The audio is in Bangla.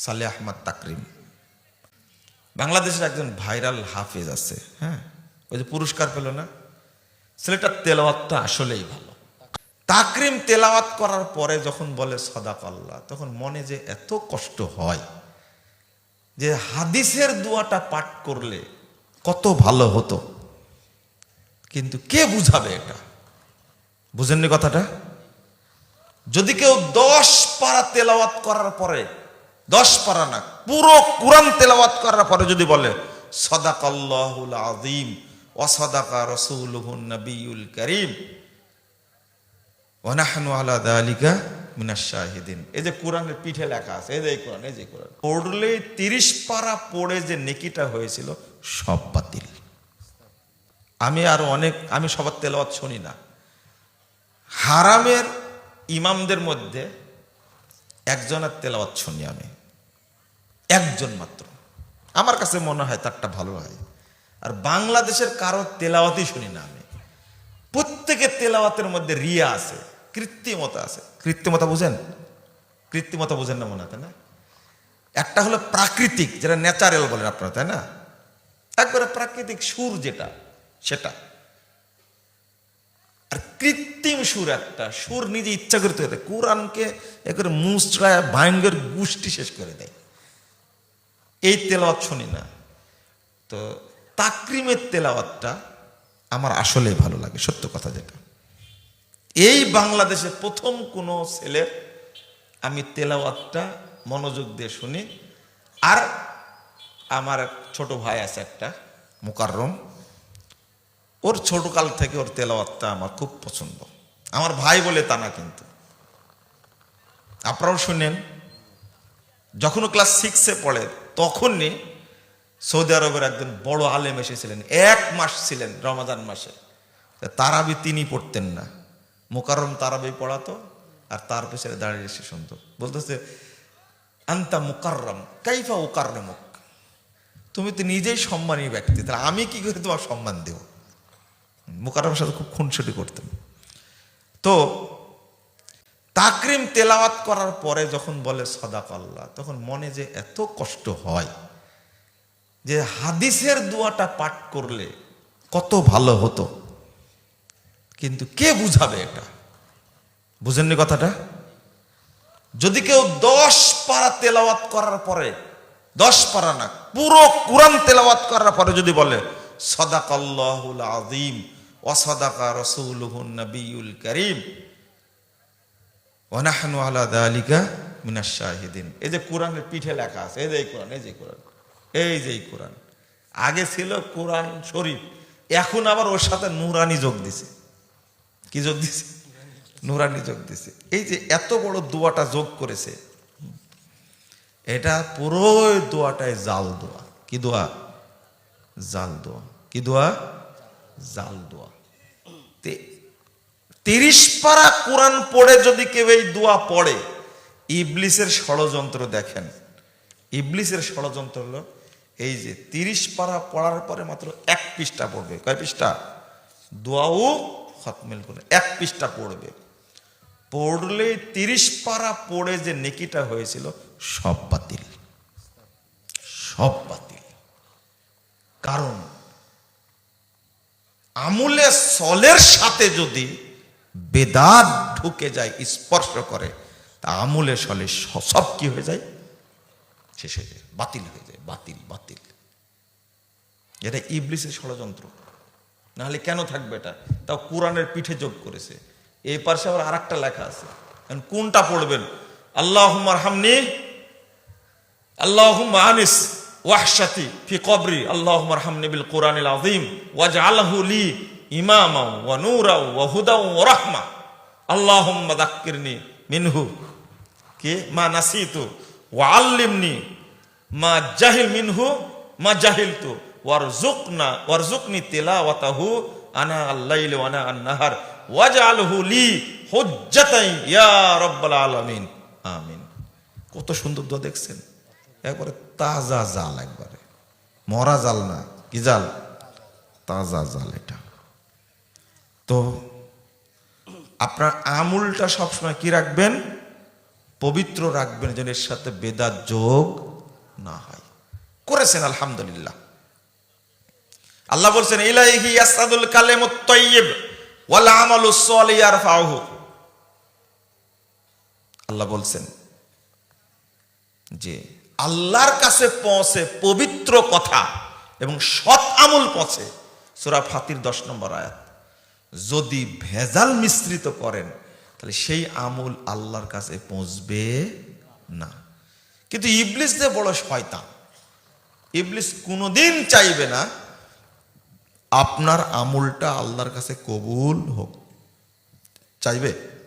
সালে আহমদ তাকরিম। বাংলাদেশের একজন ভাইরাল হাফেজ আছে হ্যাঁ? ওই যে পুরস্কার পেল না? ছেলেটার তেলাওয়াতটা আসলেই ভালো। তাকরিম তেলাওয়াত করার পরে যখন বলে সদাক আল্লাহ তখন মনে যে এত কষ্ট হয় যে হাদিসের দোয়াটা পাঠ করলে কত ভালো হতো। কিন্তু কে বুঝাবে এটা? বুঝেননি কথাটা? যদি কেউ দশ পারা তেলাওয়াত করার পরে দশ পারা না, পুরো কোরআন তেলাওয়াত করার পরে যদি বলে, সদাকাল্লাহুল আযীম ওয়াসাদাকা রাসূলুহুন নবিয়ুল করিম ওয়া নাহনু আলা যালিকা মিনাশ এই যে কোরআনের পিঠে লেখা আছে, এই যে কোরআন, এই যে কোরআন। পড়লে তিরিশ পারা পড়ে যে নেকিটা হয়েছিল, সব বাতিল। আমি আরও অনেক, আমি সবার তেলাওয়াত শুনি না। হারামের ইমামদের মধ্যে একজনের তেলাওয়াত শুনি আমি। একজন মাত্র। আমার কাছে মনে হয় তারটা ভালো হয়। আর বাংলাদেশের কারও তেলাওয়াতই শুনি না আমি। প্রত্যেকের তেলাওয়াতের মধ্যে রিয়া আছে, কৃত্রিমতা আছে। কৃত্রিমতা বুঝেন? কৃত্রিমতা বুঝেন না মনে হয় না? একটা হলো প্রাকৃতিক, যেটা ন্যাচারাল বলেন আপনারা, তাই না? একবারে প্রাকৃতিক সুর যেটা, সেটা। আর কৃত্রিম সুর একটা, সুর নিজে ইচ্ছা করে তৈরি কোরআনকে একবারে মুসড়ায় ভয়ঙ্কর গোষ্ঠী শেষ করে দেয়। এই তেলাওয়াত শুনি না। তো তাকরিমের তেলাওয়াতটা আমার আসলেই ভালো লাগে, সত্য কথা যেটা। এই বাংলাদেশে প্রথম কোনো ছেলের আমি তেলাওয়াতটা মনোযোগ দিয়ে শুনি। আর আমার ছোট ভাই আছে একটা, মুকাররম। ওর ছোটকাল থেকে ওর তেলাওয়াতটা আমার খুব পছন্দ। আমার ভাই বলে তা না কিন্তু। আপনারাও শুনেন। যখন ক্লাস সিক্সে পড়ে, তখনই সৌদি আরবের একজন বড় আলেম এসেছিলেন। এক মাস ছিলেন রমাজান মাসে। তারাবি তিনি পড়তেন না। মোকারম তারাবি পড়াতো, আর তার পেছনে দাঁড়িয়ে এসে শুনতো। বলতেছে, আন্তা মুকাররম, কাইফা উকাররমক? তুমি তো নিজেই সম্মানী ব্যক্তি, তাহলে আমি কি করে তোমার সম্মান দেব? মুকাররমের সাথে খুব খুনসুটি করতেন। তো তাকরিম তেলাওয়াত করার পরে যখন বলে সদাক আল্লাহ তখন মনে যে এত কষ্ট হয় যে হাদিসের দোয়াটা পাঠ করলে কত ভালো হতো। কিন্তু কে বুঝাবে এটা? বুঝেননি কথাটা? যদি কেউ দশ পারা তেলাওয়াত করার পরে, দশ পারা না, পুরো কোরআন তেলাওয়াত করার পরে যদি বলে, সদাকাল্লাহুল আযীম ওয়াসাদাকা রাসূলুহুন নবিয়ুল করিম ওয়ানাহনু আলা দালিকা মিনাশ শাহিদিন। এই যে কোরআনের পিঠে লেখা আছে, এই যে এই কোরআন, এই যে কোরআন, এই যে এই কোরআন। আগে ছিল কোরআন শরীফ, এখন আবার ওর সাথে নুরানি যোগ দিছে। কি যোগ দিছে? নুরানি যোগ দিছে। এই যে এত বড় দোয়াটা যোগ করেছে, এটা পুরো দোয়াটাই জাল দোয়া। কি দোয়া? জাল দোয়া। কি দোয়া? জাল দোয়া। তিরিশ পারা কোরআন পড়ে যদি কেউ এই দোয়া পড়ে, ইবলিসের ষড়যন্ত্র দেখেন। ইবলিসের ষড়যন্ত্র হলো এই যে তিরিশ পারা পড়ার পরে মাত্র এক পৃষ্ঠা পড়বে। কয় পৃষ্ঠা? দোয়াও খতমেল করে এক পৃষ্ঠা পড়বে। পড়লে তিরিশ পারা পড়ে যে নেকিটা হয়েছিল, সব বাতিল। সব বাতিল। কারণ আমুলে সলের সাথে যদি বেদাত ঢুকে যায়, স্পর্শ করে, তা আমলে সলে সব কি হয়ে যায়? শেষ হয়ে যায়, বাতিল হয়ে যায়, বাতিল বাতিল। এটা ইবলিসের ষড়যন্ত্র। নাহলে কেন থাকবে এটা? তাও কোরআনের পিঠে যোগ করেছে। এই পাশে আবার আর একটা লেখা আছে। কোনটা পড়বেন? আল্লাহমার হামনি আল্লাহ আনিস ওয়াহসাতি ফি কবরি আল্লাহমার হামনি বিল কোরআন আজিম ওয়াজ আল্লাহ ইমামা ওয়া নূরা ওয়া হুদা ওয়া রাহমা মিনহু। কে? মা নাসিতু। ওয়া আল্লিমনি মা জাহিল মিনহু, মা জাহিলতু। ওয়ারজুকনা ওয়ারজুকনি তিলাওয়াতাহু আনা আল্লাইল ওয়া আনা আন-নাহার। ওয়াজআলহু লি হুজ্জাতাই ইয়া রাব্বাল আলামিন। আমিন। কত সুন্দর দোয়া দেখছেন। একবারে তাজা জাল একবারে। মরা জাল না, কি জাল? তাজা জাল এটা। তো আপনার আমুলটা সবসময় কি রাখবেন? পবিত্র রাখবেন যেন এর সাথে বেদাত যোগ না হয়। করেছেন, আলহামদুলিল্লাহ। আল্লাহ বলছেন, ইলাইহি ইয়ারফাউহু। আল্লাহ বলছেন যে আল্লাহর কাছে পৌঁছে পবিত্র কথা এবং সৎ আমল পৌঁছে। সূরা ফাতির দশ নম্বর আয়াত। যদি ভেজাল মিশ্রিত করেন, তাহলে সেই আমল আল্লাহর কাছে পৌঁছবে না। কিন্তু ইবলিস যে বড় শয়তান, ইবলিস কোনোদিন চাইবে না, আপনার আমুলটা আল্লাহর কাছে কবুল হোক। চাইবে?